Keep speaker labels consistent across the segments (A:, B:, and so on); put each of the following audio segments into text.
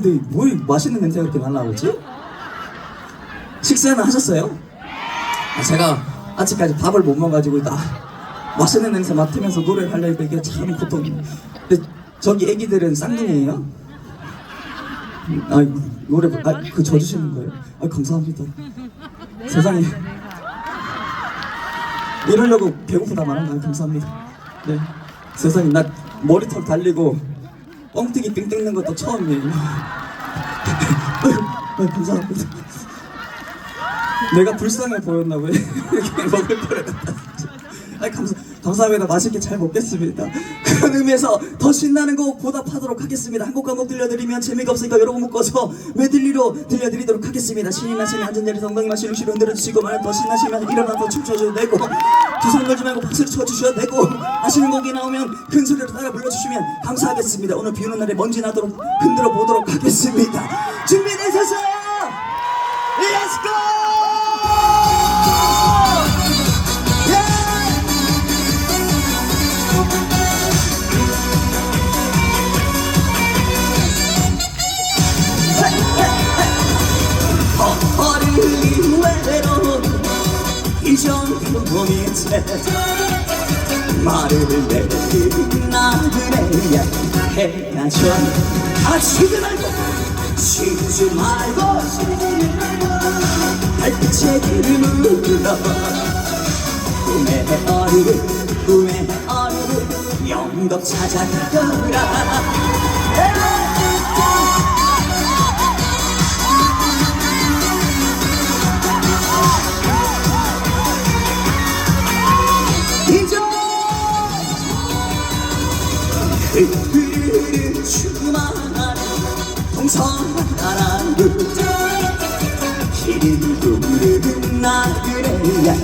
A: 근데 뭘 맛있는 냄새가 그렇게 날라오지? 식사는 하셨어요? 아, 제가 아직까지 밥을 못 먹어가지고 나 맛있는 냄새 맡으면서 노래를 하려니까 이게 참 고통. 근데 저기 애기들은 쌍둥이에요? 아 노래 아 그 져주시는 거예요? 아 감사합니다. 세상에 이러려고 배고프다 말한 거예요. 감사합니다. 네 세상에 나 머리털 달리고 뻥튀기 삥 뜯는 것도 처음이에요. 감사합니다. 내가 불쌍해 보였나 왜 이렇게 먹을 거를 갖다? 아니 감사 감사합니다 맛있게 잘 먹겠습니다 그런 의미에서 더 신나는 곡 보답하도록 하겠습니다 한곡한곡 들려드리면 재미가 없으니까 여러분 묶어서 메들리로 들려드리도록 하겠습니다 신이 나시면 자리에서 엉덩이 마시를 시로 흔들어주시고 만약 더 신나시면 일어나서 춤춰줘도 되고 두손 걸지 말고 박수를 쳐주셔도 되고 아시는 곡이 나오면 큰 소리로 따라 불러주시면 감사하겠습니다 오늘 비 오는 날에 먼지 나도록 흔들어 보도록 하겠습니다 준비되셨어요? Let's go! 채 말을 내린 나그네야 해야죠. 아 쉬지 말고 쉬지 말고 달빛의 기름을 불러. 꿈의 어리를 꿈의 어리를 영덕 찾아가라 그들을 추구만 동성나라를 길이 부르는 나그네야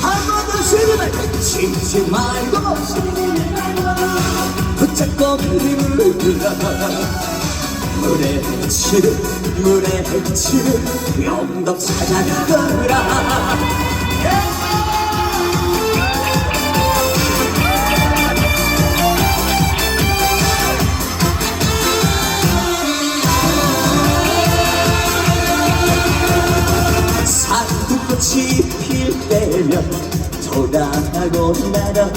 A: 한번더 쉬지 말고 붙잡고 그림을 불러 물에 치를 물에 치를 영덕 찾아가거라 필 때면 돌아가고 나라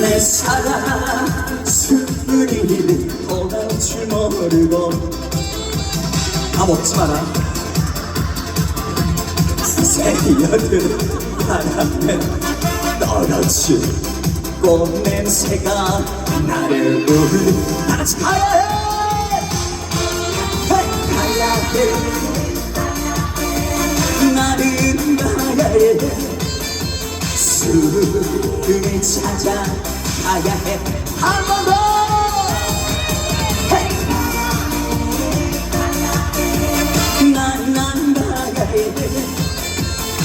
A: 내 사랑 스리를 돌아올 줄 모르고. 다 먹지 마라. 새여들 바람에 떨어진 꽃냄새가 나를 울리 다 같이 가야 해 가야 해 가야해 수를 찾아 가야 해 한 번 더. 난 난 가야 해.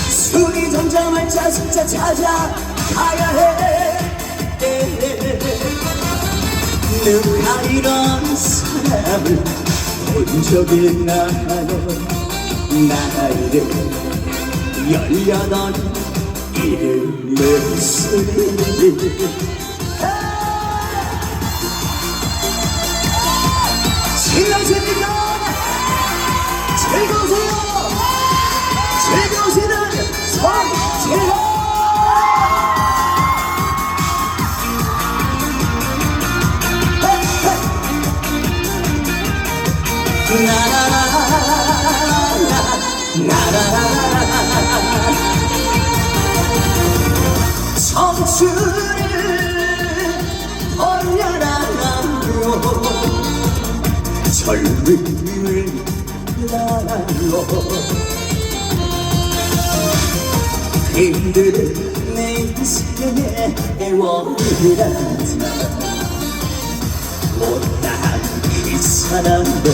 A: 술이 점점할 자 진짜 찾아 가야 해. 누가 이런 사람을 본 적이 있나요? 나이를 열여덟 이름을 쓰니 신나십니까? 즐거우세요? 즐거우시는 손질러 청 춘을 버려라고 젊음을 날로 힘들은 내 인생의 애원이라지만 못난 이 사람도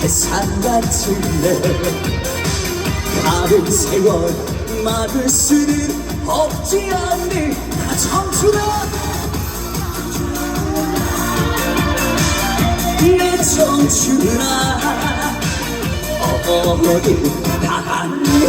A: 태산같을래? 다른 세월 막을 수는 없지 않니? 나 청춘아. 내 청춘아. 어디 갔느냐